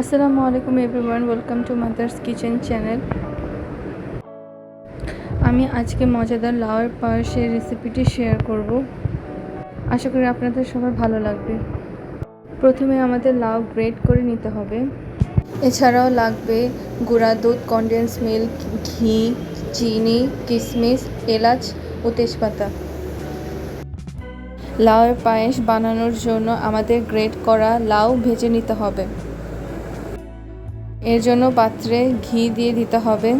আসসালামু আলাইকুম everyone welcome to mother's kitchen channel আমি আজকে মজাদার লাউয়ের পায়েসের রেসিপিটি শেয়ার করব। আশা করি আপনাদের সবার ভালো লাগবে। প্রথমে আমাদের লাউ গ্রেট করে নিতে হবে। এছাড়াও লাগবে গুঁড়া দুধ কনডেন্স মিল্ক ঘি, চিনি কিশমিশ এলাচ ও তেজপাতা। লাউয়ের পায়েস বানানোর জন্য আমাদের গ্রেট করা লাউ ভেজে নিতে হবে। এর জন্য পাত্রে ঘি দিয়ে দিতে হবে।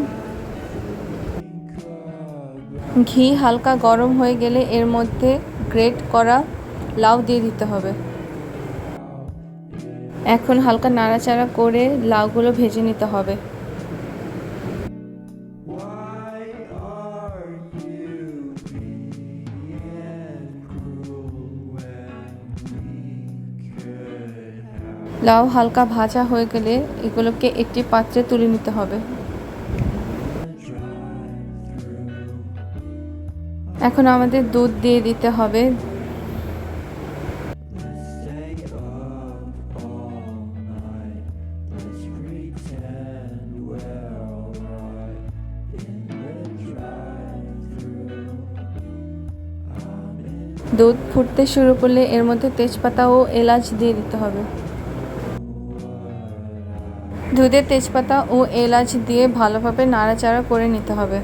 ঘি হালকা গরম হয়ে গেলে এর মধ্যে গ্রেট করা লাউ দিয়ে দিতে হবে। এখন হালকা নাড়াচাড়া করে লাউগুলো ভেজে নিতে হবে। লাউ হালকা ভাজা হয়ে গেলে এগুলোকে একটি পাত্রে তুলে নিতে হবে। এখন আমাদের দুধ দিয়ে দিতে হবে। দুধ ফুটতে শুরু করলে এর মধ্যে তেজপাতা ও এলাচ দিয়ে দিতে হবে। দুধে তেজপাতা ও এলাচ দিয়ে ভালোভাবে নাড়াচাড়া করে নিতে হবে।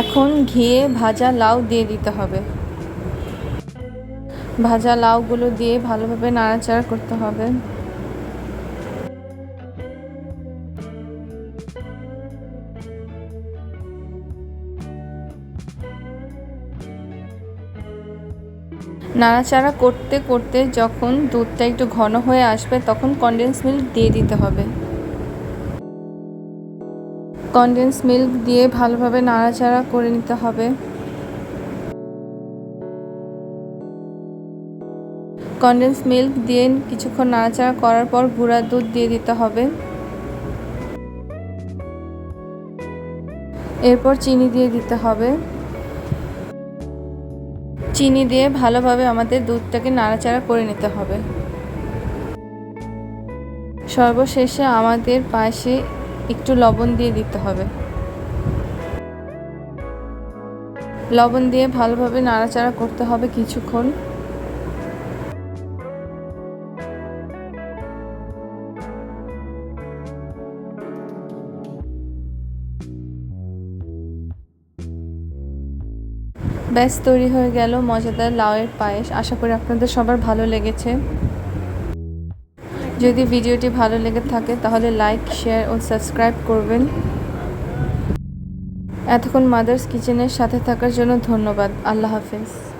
এখন ঘিয়ে ভাজা লাউ দিয়ে দিতে হবে। ভাজা লাউগুলো দিয়ে ভালোভাবে নাড়াচাড়া করতে হবে। নাড়াচাড়া করতে করতে যখন দুধটা একটু ঘন হয়ে আসবে, তখন কনডেন্স মিল্ক দিয়ে দিতে হবে। কনডেন্স মিল্ক দিয়ে ভালোভাবে নাড়াচাড়া করে নিতে হবে। কনডেন্স মিল্ক দিয়ে কিছুক্ষণ নাড়াচাড়া করার পর গুঁড়া দুধ দিয়ে দিতে হবে। এরপর চিনি দিয়ে দিতে হবে। চিনি দিয়ে ভালোভাবে আমাদের দুধটাকে নাড়াচাড়া করে নিতে হবে। সর্বশেষে আমাদের পাশে একটু লবণ দিয়ে দিতে হবে। লবণ দিয়ে ভালোভাবে নাড়াচাড়া করতে হবে কিছুক্ষণ। ব্যাস, তৈরি হয়ে গেল মজাদার লাউয়ের পায়েস। আশা করি আপনাদের সবার ভালো লেগেছে। যদি ভিডিওটি ভালো লেগে থাকে, তাহলে লাইক শেয়ার ও সাবস্ক্রাইব করবেন। এতক্ষণ মাদার্স কিচেনের সাথে থাকার জন্য ধন্যবাদ। আল্লাহ হাফেজ।